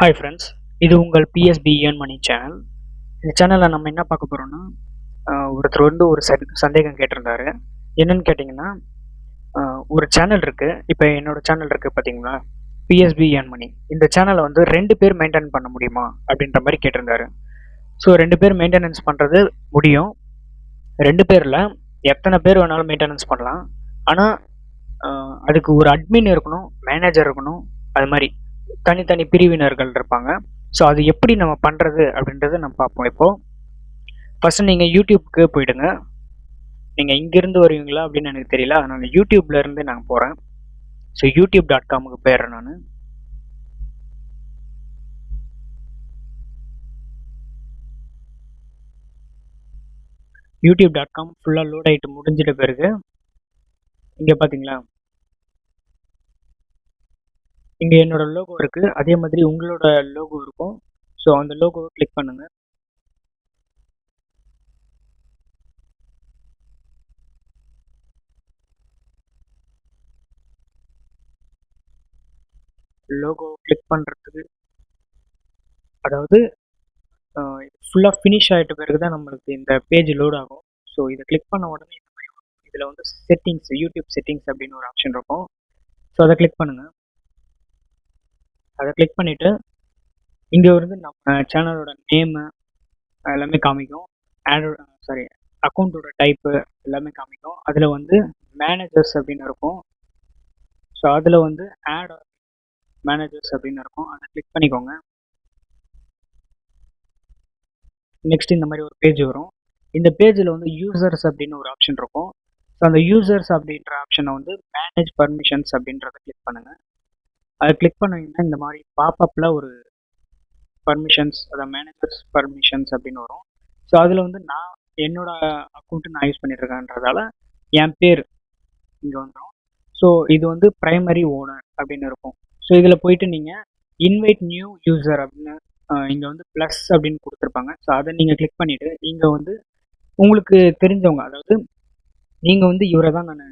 Hi friends இது உங்கள் BSP earn மணி channel இந்த சேனலில் நம்ம என்ன பார்க்க போகிறோம்னா ஒருத்தர் வந்து ஒரு சந்தேகம் கேட்டிருந்தாரு. என்னன்னு கேட்டிங்கன்னா ஒரு சேனல் இருக்குது இப்போ என்னோடய சேனல் இருக்குது பார்த்தீங்களா பிஎஸ்பி ஏர்ன் மணி இந்த சேனலை வந்து ரெண்டு பேர் மெயின்டைன் பண்ண முடியுமா? அப்படின்ற மாதிரி கேட்டிருந்தாரு. ஸோ ரெண்டு பேர் மெயின்டெனன்ஸ் பண்ணுறது முடியும். ரெண்டு பேரில் எத்தனை பேர் வேணாலும் மெயின்டெனன்ஸ் பண்ணலாம். ஆனால் அதுக்கு ஒரு அட்மின் இருக்கணும் மேனேஜர் இருக்கணும் அது மாதிரி. தனித்தனி பிரிவினர்கள் இருப்பாங்க. ஸோ அது எப்படி நம்ம பண்ணுறது அப்படின்றத நம்ம பார்ப்போம். இப்போது ஃபஸ்ட்டு நீங்கள் யூடியூப்க்கு போயிடுங்க. நீங்கள் இங்கேருந்து வருவீங்களா அப்படின்னு எனக்கு தெரியல. அதனால் யூடியூப்லேருந்து நாங்கள் நான் போகிறேன் ஸோ யூடியூப் டாட் காமுக்கு போயிடுறேன் நான். யூடியூப் டாட் காம் ஃபுல்லாக லோட் ஆகிட்டு முடிஞ்சிட்ட பிறகு இங்கே பார்த்தீங்களா இங்கே என்னோட லோகோ இருக்குது அதே மாதிரி உங்களோட லோகோ இருக்கும். ஸோ அந்த லோகோவை கிளிக் பண்ணுங்க. லோகோ கிளிக் பண்ணுறதுக்கு அதாவது ஃபுல்லாக ஃபினிஷ் ஆகிட்ட பிறகு தான் நம்மளுக்கு இந்த பேஜ் லோட் ஆகும். ஸோ இதை கிளிக் பண்ண உடனே இந்த மாதிரி இதில் வந்து செட்டிங்ஸ் யூடியூப் செட்டிங்ஸ் அப்படின்னு ஒரு ஆப்ஷன் இருக்கும். ஸோ அதை கிளிக் பண்ணுங்கள் அதை கிளிக் பண்ணிவிட்டு இங்கே வந்து நம்ம சேனலோட நேமு எல்லாமே காமிக்கும். ஆட் சாரி அக்கௌண்ட்டோட டைப்பு எல்லாமே காமிக்கும். அதில் வந்து மேனேஜர்ஸ் அப்படின்னு இருக்கும். ஸோ அதில் வந்து ஆட் மேனேஜர்ஸ் அப்படின்னு இருக்கும். அதை கிளிக் பண்ணிக்கோங்க. நெக்ஸ்ட் இந்த மாதிரி ஒரு பேஜ் வரும். இந்த பேஜில் வந்து யூசர்ஸ் அப்படின்னு ஒரு ஆப்ஷன் இருக்கும். ஸோ அந்த யூசர்ஸ் அப்படின்ற ஆப்ஷனை வந்து மேனேஜ் பர்மிஷன்ஸ் அப்படின்றத கிளிக் பண்ணுங்கள் அதை கிளிக் பண்ணீங்கன்னா இந்த மாதிரி பாப்பப்பில் ஒரு பர்மிஷன்ஸ் அதாவது மேனேஜர்ஸ் பர்மிஷன்ஸ் அப்படின்னு வரும். ஸோ அதில் வந்து நான் என்னோட அக்கௌண்ட்டு நான் யூஸ் பண்ணிட்டுருக்கேன்றதால என் பேர் இங்கே வந்துடும் ஸோ இது வந்து ப்ரைமரி ஓனர் அப்படின்னு இருக்கும். ஸோ இதில் போயிட்டு நீங்கள் இன்வைட் நியூ யூசர் அப்படின்னு இங்கே வந்து ப்ளஸ் அப்படின்னு கொடுத்துருப்பாங்க. ஸோ அதை நீங்கள் கிளிக் பண்ணிவிட்டு இங்கே வந்து உங்களுக்கு தெரிஞ்சவங்க அதாவது நீங்கள் வந்து இவரை தான் நான்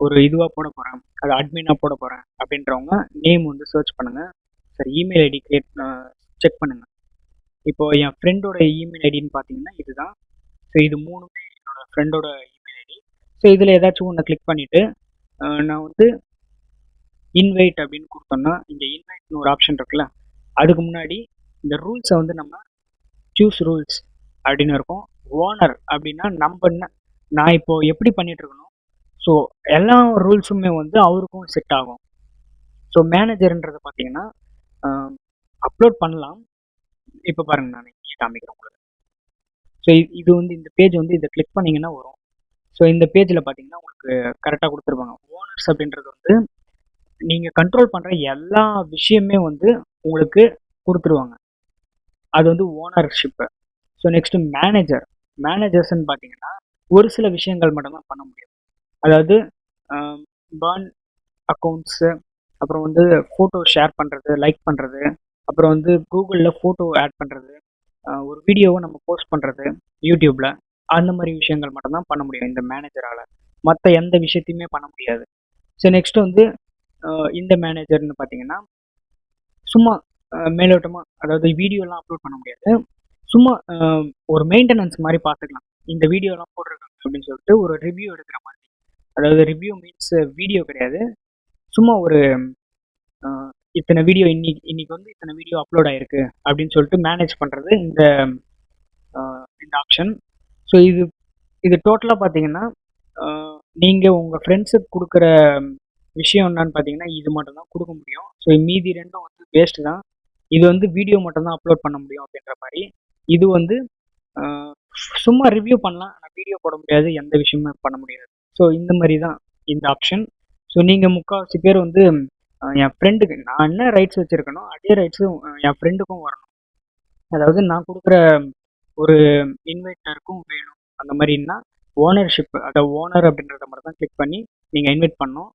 ஒரு இதுவாக போட போகிறேன் அது அட்மினாக போட போகிறேன் அப்படின்றவங்க நேம் வந்து சர்ச் பண்ணுங்கள் சரி இமெயில் ஐடி கிரியேட் செக் பண்ணுங்கள் இப்போ என் ஃப்ரெண்டோட இமெயில் ஐடின்னு பார்த்தீங்கன்னா இதுதான். ஸோ இது மூணுமே என்னோட ஃப்ரெண்டோட இமெயில் ஐடி ஸோ இதில் ஏதாச்சும் ஒன்று கிளிக் பண்ணிவிட்டு நான் வந்து இன்வைட் அப்படின்னு கொடுத்தோம்னா இங்கே இன்வைட்னு ஒரு ஆப்ஷன் இருக்குல்ல அதுக்கு முன்னாடி இந்த ரூல்ஸை வந்து நம்ம சூஸ் ரூல்ஸ் அப்படின்னு இருக்கும். ஓனர் அப்படின்னா நம்ம என்ன நான் இப்போ எப்படி பண்ணிட்டு இருக்கணும்? ஸோ எல்லா ரூல்ஸுமே வந்து அவருக்கும் செட் ஆகும். ஸோ மேனேஜர்ன்றது பார்த்தீங்கன்னா அப்லோட் பண்ணலாம். இப்போ பாருங்க நான் இங்கே காமிக்கிறேன் உங்களுக்கு. ஸோ இது வந்து இந்த பேஜ் வந்து இதை கிளிக் பண்ணிங்கன்னா வரும். ஸோ இந்த பேஜில் பார்த்தீங்கன்னா உங்களுக்கு கரெக்டாக கொடுத்துருப்பாங்க ஓனர்ஸ் அப்படின்றது வந்து நீங்கள் கண்ட்ரோல் பண்ணுற எல்லா விஷயமே வந்து உங்களுக்கு கொடுத்துருவாங்க. அது வந்து ஓனர்ஷிப்பு ஸோ நெக்ஸ்ட்டு மேனேஜர் மேனேஜர்ஸ்ன்னு பார்த்தீங்கன்னா ஒரு சில விஷயங்கள் மட்டும்தான் பண்ண முடியும். அதாவது பேர்ன் அக்கௌண்ட்ஸு அப்புறம் வந்து ஃபோட்டோ ஷேர் பண்ணுறது லைக் பண்ணுறது அப்புறம் வந்து கூகுளில் ஃபோட்டோ ஆட் பண்ணுறது ஒரு வீடியோவை நம்ம போஸ்ட் பண்ணுறது யூடியூப்பில் அந்த மாதிரி விஷயங்கள் மட்டும்தான் பண்ண முடியும் இந்த மேனேஜரால் மற்ற எந்த விஷயத்தையுமே பண்ண முடியாது. ஸோ நெக்ஸ்ட் வந்து இந்த மேனேஜர்னு பார்த்தீங்கன்னா சும்மா மேலோட்டமாக அதாவது வீடியோலாம் அப்லோட் பண்ண முடியாது. சும்மா ஒரு மெயின்டெனன்ஸ் மாதிரி பார்த்துக்கலாம் இந்த வீடியோலாம் போட்டிருக்காங்க அப்படின்னு சொல்லிட்டு ஒரு ரிவ்யூ எடுக்கிற மாதிரி அதாவது ரிவ்யூ மீன்ஸ் வீடியோ கிடையாது. சும்மா ஒரு இத்தனை வீடியோ இன்னைக்கு இன்னைக்கு வந்து இத்தனை வீடியோ அப்லோட் ஆயிருக்கு அப்படின்னு சொல்லிட்டு மேனேஜ் பண்ணுறது இந்த இந்த ஆப்ஷன் ஸோ இது இது டோட்டலாக பார்த்தீங்கன்னா நீங்கள் உங்கள் ஃப்ரெண்ட்ஸுக்கு கொடுக்குற விஷயம் என்னன்னு பார்த்தீங்கன்னா இது மட்டும் தான் கொடுக்க முடியும். ஸோ மீதி ரெண்டும் வந்து வேஸ்ட்டு தான். இது வந்து வீடியோ மட்டும்தான் அப்லோட் பண்ண முடியும் அப்படின்ற மாதிரி. இது வந்து சும்மா ரிவ்யூ பண்ணலாம் ஆனால் வீடியோ போட முடியாது எந்த விஷயமும் பண்ண முடியாது. ஸோ இந்த மாதிரி தான் இந்த ஆப்ஷன் ஸோ நீங்கள் முக்கால்வாசி பேர் வந்து என் ஃப்ரெண்டுக்கு நான் என்ன ரைட்ஸ் வச்சுருக்கேனோ அதே ரைட்ஸும் என் ஃப்ரெண்டுக்கும் வரணும். அதாவது நான் கொடுக்குற ஒரு இன்வைட்டருக்கும் வேணும். அந்த மாதிரின்னா ஓனர்ஷிப் அதை ஓனர் அப்படின்றத மட்டும் தான் கிளிக் பண்ணி நீங்கள் இன்வைட் பண்ணணும்.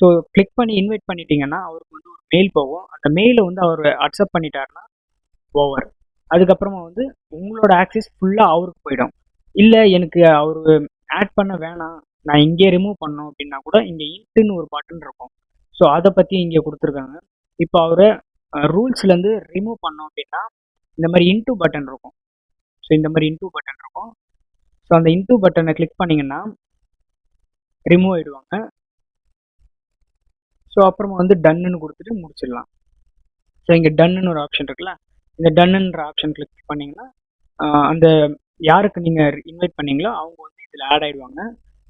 ஸோ கிளிக் பண்ணி இன்வைட் பண்ணிட்டீங்கன்னா அவருக்கு வந்து ஒரு மெயில் போகும். அந்த மெயிலை வந்து அவர் அக்செப்ட் பண்ணிட்டாருன்னா ஓவர் அதுக்கப்புறமா வந்து உங்களோட ஆக்சஸ் ஃபுல்லாக அவருக்கு போயிடும். இல்லை எனக்கு அவர் ஆட் பண்ண வேணாம். நான் இங்கே ரிமூவ் பண்ணோம் அப்படின்னா கூட இங்கே இன்ட்டுன்னு ஒரு பட்டன் இருக்கும். ஸோ அதை பற்றி இங்கே கொடுத்துருக்காங்க. இப்போ அவரை ரூல்ஸ்லேருந்து ரிமூவ் பண்ணோம் அப்படின்னா இந்த மாதிரி இன்டூ பட்டன் இருக்கும். ஸோ இந்த மாதிரி இன்டூ பட்டன் இருக்கும். ஸோ அந்த இன்டூ பட்டனை கிளிக் பண்ணிங்கன்னா ரிமூவ் ஆகிடுவாங்க ஸோ அப்புறமா வந்து டன்னுன்னு கொடுத்துட்டு முடிச்சிடலாம். ஸோ இங்கே டன்னுன்னு ஒரு ஆப்ஷன் இருக்குல்ல? இந்த டன்னுன்ற ஆப்ஷன் கிளிக் பண்ணிங்கன்னா அந்த யாருக்கு நீங்கள் இன்வைட் பண்ணீங்களோ அவங்க வந்து இதில் ஆட் ஆகிடுவாங்க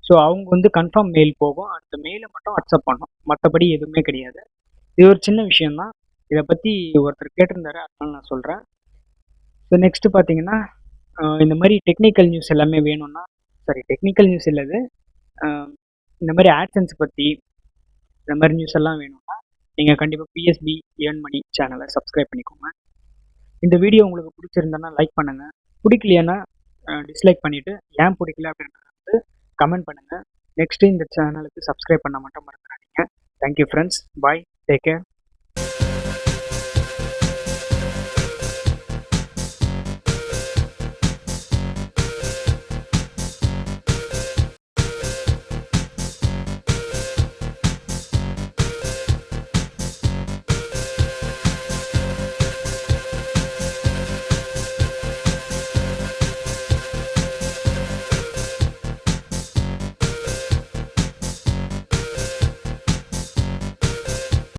ஸோ அவங்க வந்து கன்ஃபார்ம் மெயில் போகும். அந்த மெயிலை மட்டும் அக்செப்ட் பண்ணும். மற்றபடி எதுவுமே கிடையாது. இது ஒரு சின்ன விஷயந்தான் இதை பற்றி ஒருத்தர் கேட்டிருந்தாரு. அதனால நான் சொல்கிறேன் ஸோ நெக்ஸ்ட்டு பார்த்தீங்கன்னா இந்த மாதிரி டெக்னிக்கல் நியூஸ் எல்லாமே வேணும்னா சாரி டெக்னிக்கல் நியூஸ் இல்லது இந்த மாதிரி ஆட்சன்ஸ் பற்றி இந்த மாதிரி நியூஸ் எல்லாம் வேணும்னா நீங்கள் கண்டிப்பாக பிஎஸ்பி ஏர்ன் மணி சேனலை சப்ஸ்கிரைப் பண்ணிக்கோங்க. இந்த வீடியோ உங்களுக்கு பிடிச்சிருந்தேன்னா லைக் பண்ணுங்கள் பிடிக்கலையானா டிஸ்லைக் பண்ணிவிட்டு ஏன் பிடிக்கல அப்படின்றத வந்து கமெண்ட் பண்ணுங்கள் நெக்ஸ்ட்டு இந்த சேனலுக்கு சப்ஸ்கிரைப் பண்ண மட்டும் மறந்துடாதீங்க thank you friends bye take care